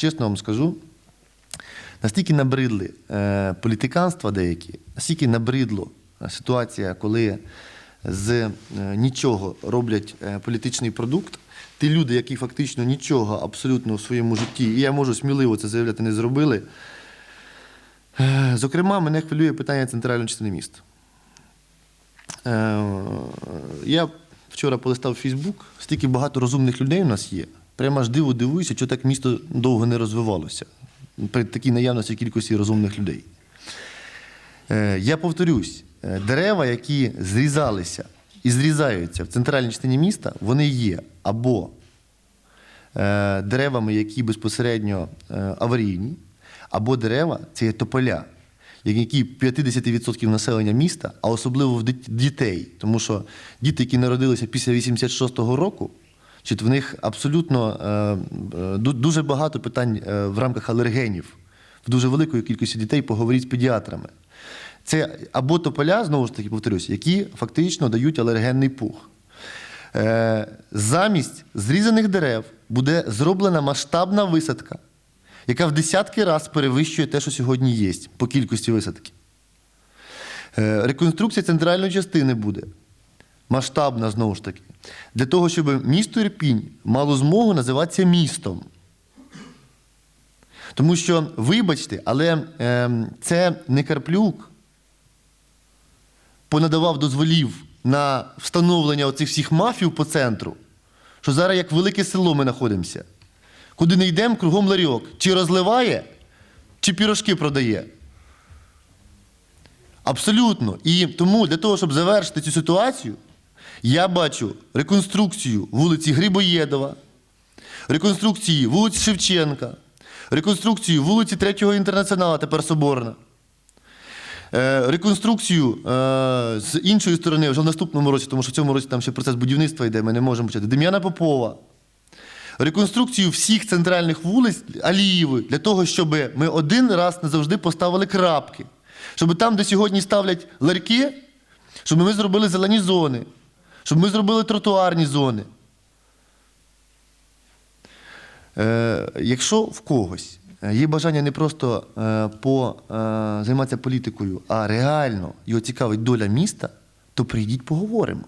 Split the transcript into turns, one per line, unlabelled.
чесно вам скажу, настільки набридли е, політиканства деякі, настільки набридло е, ситуація, коли з е, нічого роблять е, політичний продукт. Ті люди, які фактично нічого абсолютно в своєму житті, і я можу сміливо це заявляти, не зробили. Е, Зокрема, мене хвилює питання центральної частини міста. Е, Я вчора полистав Фейсбук, стільки багато розумних людей у нас є. Прямо аж диво дивуюся, що так місто довго не розвивалося при такій наявності кількості розумних людей. Е, Я повторюсь, е, дерева, які зрізалися і зрізаються в центральній частині міста, вони є або е, деревами, які безпосередньо аварійні, або дерева це є тополя, які 50% населення міста, а особливо в дітей. Тому що діти, які народилися після 86-го року, чи в них абсолютно е, е, ду- дуже багато питань е, в рамках алергенів. В дуже великої кількості дітей поговоріть з педіатрами. Це або тополя, знову ж таки повторюсь, які фактично дають алергенний пух. Замість зрізаних дерев буде зроблена масштабна висадка, яка в десятки раз перевищує те, що сьогодні є по кількості висадки. Реконструкція центральної частини буде масштабна знову ж таки, для того, щоб місто Ірпінь мало змогу називатися містом. Тому що, вибачте, але ем, це не Карплюк понадавав дозволів на встановлення оцих всіх мафів по центру, що зараз як велике село ми знаходимося. Куди не йдемо, кругом ларьок. Чи розливає, чи пірожки продає. Абсолютно. І тому для того, щоб завершити цю ситуацію, я бачу реконструкцію вулиці Грибоєдова, реконструкції вулиці Шевченка, реконструкцію вулиці 3 інтернаціонала, тепер Соборна. Е, Реконструкцію е, з іншої сторони вже в наступному році, тому що в цьому році там ще процес будівництва йде, ми не можемо почати. Дем'яна Попова. Реконструкцію всіх центральних вулиць Алієви для того, щоб ми один раз назавжди поставили крапки. Щоб там, де сьогодні ставлять ларьки, щоб ми зробили зелені зони, щоб ми зробили тротуарні зони. Е, якщо в когось е, є бажання не просто е, по, е, займатися політикою, а реально його цікавить доля міста, то прийдіть поговоримо.